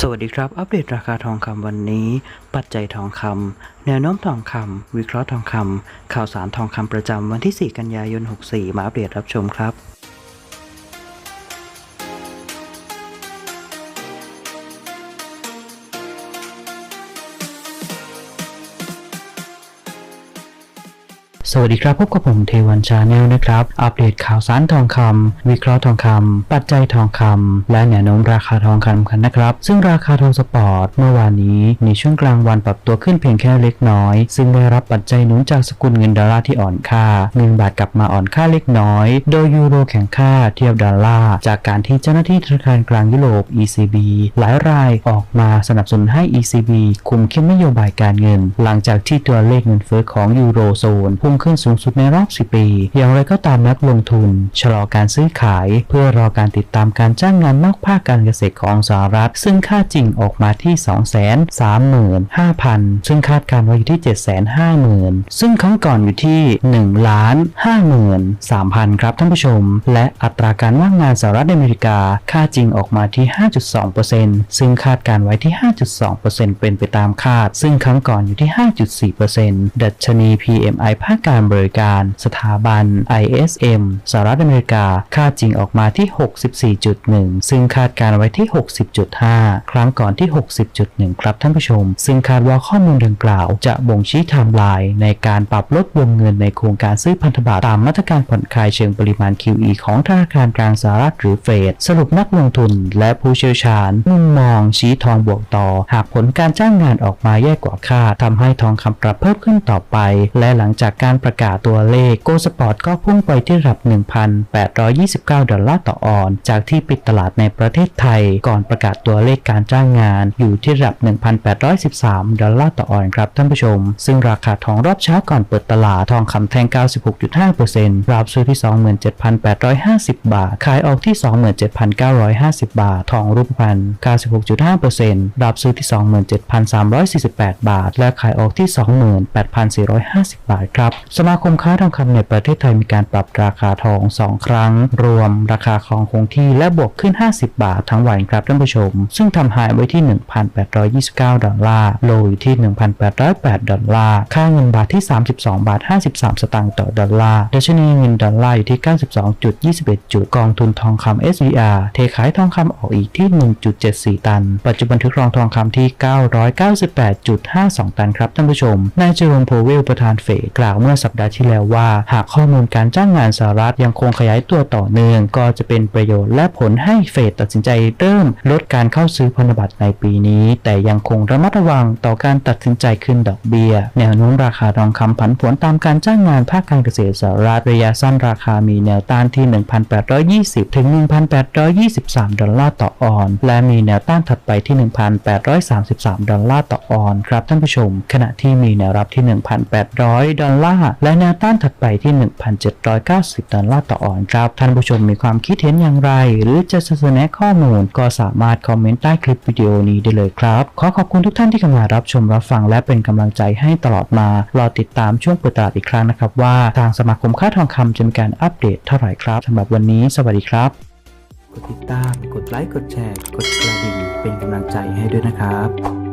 สวัสดีครับ อัปเดตราคาทองคำวันนี้ ปัจจัยทองคำแนวโน้มทองคำวิเคราะห์ทองคำข่าวสารทองคำประจำวันที่ 4 กันยายน 64 มาอัปเดตรับชมครับ สวัสดีครับพบกับผมเทวันชาแนลนะครับ อัปเดตข่าวสารทองคำวิเคราะห์ทองคำปัจจัยทองคำและแนวโน้มราคาทองคำกันนะครับ ซึ่งราคาทองสปอร์ตเมื่อวานนี้ในช่วงกลางวันปรับตัวขึ้นเพียงแค่เล็กน้อย ซึ่งได้รับปัจจัยหนุนจากสกุลเงินดอลลาร์ที่อ่อนค่าเงินบาทกลับมาอ่อนค่าเล็กน้อย โดยยูโรแข็งค่าเทียบดอลลาร์จากการที่เจ้าหน้าที่ธนาคารกลางยุโรป ECB หลายรายออกมาสนับสนุนให้ ECB คุมเข้มนโยบายการเงิน หลังจากที่ตัวเลขเงินเฟ้อของยูโรโซนพุ่งขึ้นสูงสุดในรอบ 10 ปี อย่างไรก็ตามนักลงทุน ชะลอการซื้อขาย เพื่อรอการติดตามการจ้างงานนอกภาคการเกษตรของสหรัฐ ซึ่งค่าจริงออกมาที่ 235,000 ซึ่งคาดการไว้อยู่ที่ 750,000 ซึ่งครั้งก่อนอยู่ที่ 1 ล้าน53,000 ครับท่านผู้ชม และอัตราการว่างงานสหรัฐอเมริกา ค่าจริงออกมาที่ 5.2%ซึ่งคาดการไว้ที่ 5.2%เป็นไปตามคาด ซึ่งครั้งก่อนอยู่ที่ 5.4%ดัชนี PMI ภาคการบริการสถาบัน ISM สหรัฐอเมริกา ค่าจริงออกมาที่ 64.1 ซึ่งคาดการไว้ที่ 60.5 ครั้งก่อนที่ 60.1 ครับท่านผู้ชม ซึ่งคาดว่าข้อมูลดังกล่าว จะบ่งชี้ไทม์ไลน์ในการปรับลดวงเงินในโครงการซื้อพันธบัตรตามมาตรการผ่อนคลายเชิงปริมาณ QE ของธนาคารกลางสหรัฐหรือเฟดสรุปนักลงทุนและผู้เชี่ยวชาญมุมมองชี้ทองบวกต่อ หากผลการจ้างงานออกมาแย่กว่าคาดทำให้ทองคำปรับเพิ่มขึ้นต่อไป และหลังจากการประกาศตัวเลขโกลสปอร์ตก็พุ่งไปที่ระดับ 1,829 ดอลลาร์ต่อออน จากที่ปิดตลาดในประเทศไทย ก่อนประกาศตัวเลขการจ้างงานอยู่ที่ระดับ 1,813 ดอลลาร์ต่อออนครับท่านผู้ชม ซึ่งราคาทองรอบเช้าก่อนเปิดตลาดทองคำแท่ง 96.5%รับซื้อที่ 27,850 บาท ขายออกที่ 27,950 บาท ทองรูปพรรณ96.5%รับซื้อที่ 27,348 บาท และขายออกที่ 28,450 บาทครับสมาคมค้าทองคำในประเทศไทยมีการปรับราคาทอง 2 ครั้ง รวมราคาทองคงที่และบวกขึ้น 50 บาททั้งวันครับท่านผู้ชม ซึ่งทำหายไว้ที่ 1,829 ดอลลาร์โลอยู่ที่ 1,808 ดอลลาร์ ค่าเงินบาทที่ 32 บาท 53 สตางค์ต่อดอลลาร์ดัชนีเงินดอลลาร์อยู่ที่ 92.21 จุด กองทุนทองคำ SVR เทขายทองคำออกอีกที่ 1.74 ตัน ปัจจุบันถือครองทองคำที่ 998.52 ตันครับท่านผู้ชม นายเจอร์มโพเวลประธานเฟดกล่าวเมื่อสัปดาห์ที่แล้วว่า หากข้อมูลการจ้างงานสหรัฐยังคงขยายตัวต่อเนื่อง ก็จะเป็นประโยชน์และผลให้เฟดตัดสินใจเริ่มลดการเข้าซื้อพันธบัตรในปีนี้ แต่ยังคงระมัดระวังต่อการตัดสินใจขึ้นดอกเบี้ย แนวโน้มราคาทองคำผันผวนตามการจ้างงานภาคการเกษตรสหรัฐระยะสั้นราคามีแนวต้านที่ 1,820 ถึง 1,823 ดอลลาร์ต่อออน และมีแนวต้านถัดไปที่ 1,833 ดอลลาร์ต่อออน ครับท่านผู้ชม ขณะที่มีแนวรับที่ 1,800 ดอลลาร์และแนวต้านถัดไปที่ 1,790 ดอลลาร์ต่อออนซ์ครับ ท่านผู้ชมมีความคิดเห็นอย่างไร หรือจะเสนอข้อมูลก็สามารถคอมเมนต์ใต้คลิปวิดีโอนี้ได้เลยครับ ขอขอบคุณทุกท่านที่เข้ามารับชมรับฟังและเป็นกำลังใจให้ตลอดมา รอติดตามช่วงเปิดตลาดอีกครั้งนะครับว่า ทางสมาคมค่าทองคำจะมีการอัปเดตเท่าไหร่ครับสำหรับวันนี้ สวัสดีครับ กดติดตาม กดไลค์ กดแชร์ กดกระดิ่ง เป็นกำลังใจให้ด้วยนะครับ